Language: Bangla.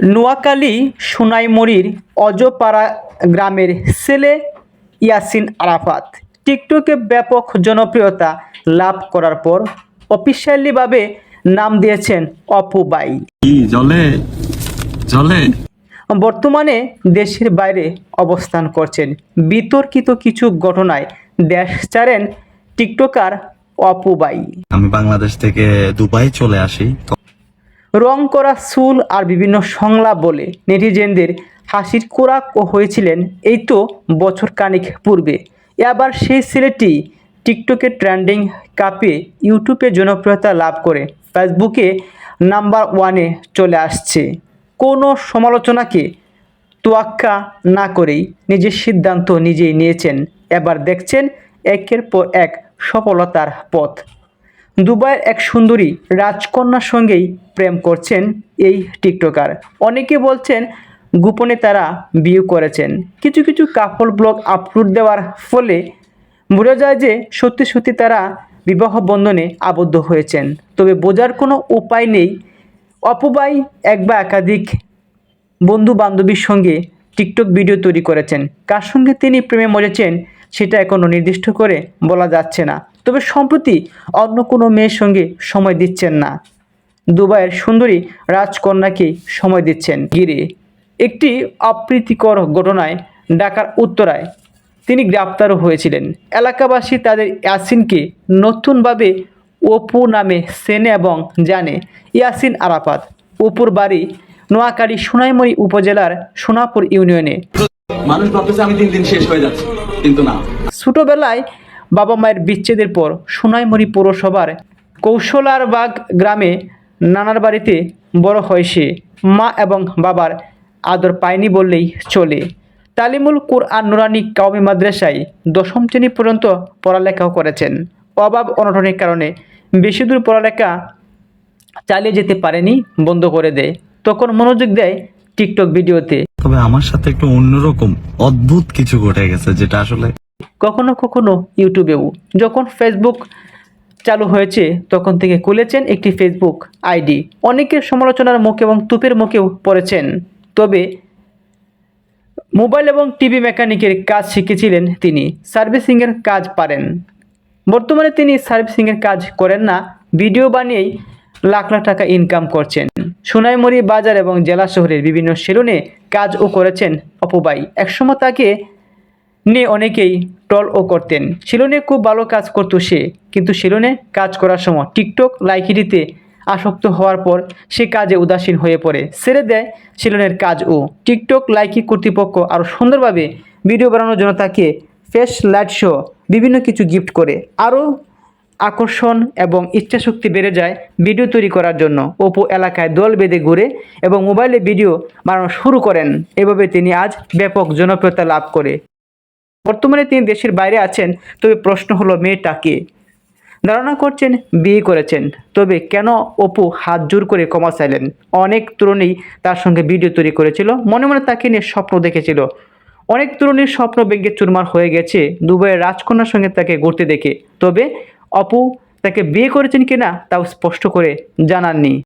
নোয়াখালী সোনাইমুড়ির অজপাড়া গ্রামের ছেলে ইয়াসিন আরাফাত। টিকটকে ব্যাপক জনপ্রিয়তা লাভ করার পর অফিসিয়ালিভাবে নাম দিয়েছেন অপু বাই। জলে? জলে? বর্তমানে দেশের বাইরে অবস্থান করছেন। বিতর্কিত কিছু ঘটনায় দেশ ছাড়েন টিকটকার অপু বাই। আমি বাংলাদেশ থেকে দুবাই চলে আসি। রং করা চুল আর বিভিন্ন সংলাপ বলে নেটিজেনদের হাসির কোরাক হয়েছিলেন এই তো বছর কানিক পূর্বে। এবার সেই ছেলেটি টিকটকে ট্রেন্ডিং কাপে ইউটিউবে জনপ্রিয়তা লাভ করে, ফেসবুকে নাম্বার ওয়ানে চলে আসছে। কোনো সমালোচনাকে তোয়াক্কা না করেই নিজের সিদ্ধান্ত নিজেই নিয়েছেন। এবার দেখছেন একের পর এক সফলতার পথ। দুবাইয়ের এক সুন্দরী রাজকন্যার সঙ্গেই প্রেম করছেন এই টিকটকার। অনেকে বলছেন, গোপনে তারা বিয়ে করেছেন। কিছু কিছু কাপল ব্লগ আপলোড দেওয়ার ফলে বোঝা যায় যে সত্যি সত্যি তারা বিবাহ বন্ধনে আবদ্ধ হয়েছেন। তবে বোঝার কোনো উপায় নেই। অপবাই এক বা একাধিক বন্ধু বান্ধবীর সঙ্গে টিকটক ভিডিও তৈরি করেছেন। কার সঙ্গে তিনি প্রেমে মরেছেন সেটা এখনও নির্দিষ্ট করে বলা যাচ্ছে না। তবে সম্প্রতি অন্য কোনো মেয়ের সঙ্গে সময় দিচ্ছেন না। দুবাইয়ের সুন্দরী রাজকন্যাকেই সময় দিচ্ছেন গিরে। একটি অপ্রীতিকর ঘটনায় ঢাকার উত্তরায় তিনি গ্রেপ্তারও হয়েছিলেন। এলাকাবাসী তাদের ইয়াসিনকে নতুনভাবে অপু নামে সেনে এবং জানে। ইয়াসিন আরাফাত অপুর বাড়ি নোয়াখালী সোনাইমুড়ি উপজেলার সোনাপুর ইউনিয়নে। মানুষ ভাবতেছে আমি দিন দিন শেষ হয়ে যাচ্ছি কিন্তু না। ছোটবেলায় বাবা মায়ের বিচ্ছেদের পর সোনাইমুড়ি পৌরসভার কৌশলারবাগ গ্রামে নানার বাড়িতে বড় হয় সে। মা এবং বাবার আদর পায়নি বললেই চলে। তালিমুল কুরআন নুরানি কাউমি মাদ্রাসায় দশম শ্রেণি পর্যন্ত পড়ালেখাও করেছেন। অভাব অনটনের কারণে বেশি দূর পড়ালেখা চালিয়ে যেতে পারেনি, বন্ধ করে দেয়। তখন মনোযোগ দেয় টিকটক ভিডিওতে। তবে আমার সাথে একটু অন্যরকম অদ্ভুত কিছু ঘটে গেছে, যেটা আসলে কখনো কখনো ইউটিউবেও। যখন ফেসবুক চালু হয়েছে, তখন থেকে খুলেছেন একটি ফেসবুক আইডি। অনেকের সমালোচনার মুখ এবং তুপের মুখেও পড়েছেন। তবে মোবাইল এবং টিভি মেকানিকের কাজ শিখেছিলেন তিনি। সার্ভিসিংয়ের কাজ পারেন। বর্তমানে তিনি সার্ভিসিংয়ের কাজ করেন না, ভিডিও বানিয়েই লাখ লাখ টাকা ইনকাম করছেন। সোনাইমুড়ি বাজার এবং জেলা শহরের বিভিন্ন সেলুনে কাজও করেছেন অপুবাই একসময় তাকে নিয়ে অনেকেই টলও করতেন। সেলুনে খুব ভালো কাজ করতো সে, কিন্তু সেলুনে কাজ করার সময় টিকটক লাইকিরিতে আসক্ত হওয়ার পর সে কাজে উদাসীন হয়ে পড়ে। ছেড়ে দেয় সেলুনের কাজও টিকটক লাইকি কর্তৃপক্ষ আরও সুন্দরভাবে ভিডিও বানানোর জন্য তাকে ফেস লাইট শো, বিভিন্ন কিছু গিফট করে। আরও আকর্ষণ এবং ইচ্ছাশক্তি বেড়ে যায় ভিডিও তৈরি করার জন্য। ওপো এলাকায় দল বেঁধে ঘুরে এবং মোবাইলে ভিডিও বানানো শুরু করেন। এভাবে তিনি আজ ব্যাপক জনপ্রিয়তা লাভ করে। বর্তমানে তিনি দেশের বাইরে আছেন, তবে প্রশ্ন হলো মেয়েটা কে? ধারণা করছেন বিয়ে করেছেন, তবে কেন অপু হাত জোর করে ক্ষমা চাইলেন? অনেক তরুণী তার সঙ্গে ভিডিও তৈরি করেছিল, মনে মনে তাকে নিয়ে স্বপ্ন দেখেছিল। অনেক তরুণীর স্বপ্ন ভেঙে চুরমার হয়ে গেছে, দুবাইয়ের রাজকন্যার সঙ্গে তাকে ঘুরতে দেখে। তবে অপু তাকে বিয়ে করেছেন কিনা তাও স্পষ্ট করে জানাননি।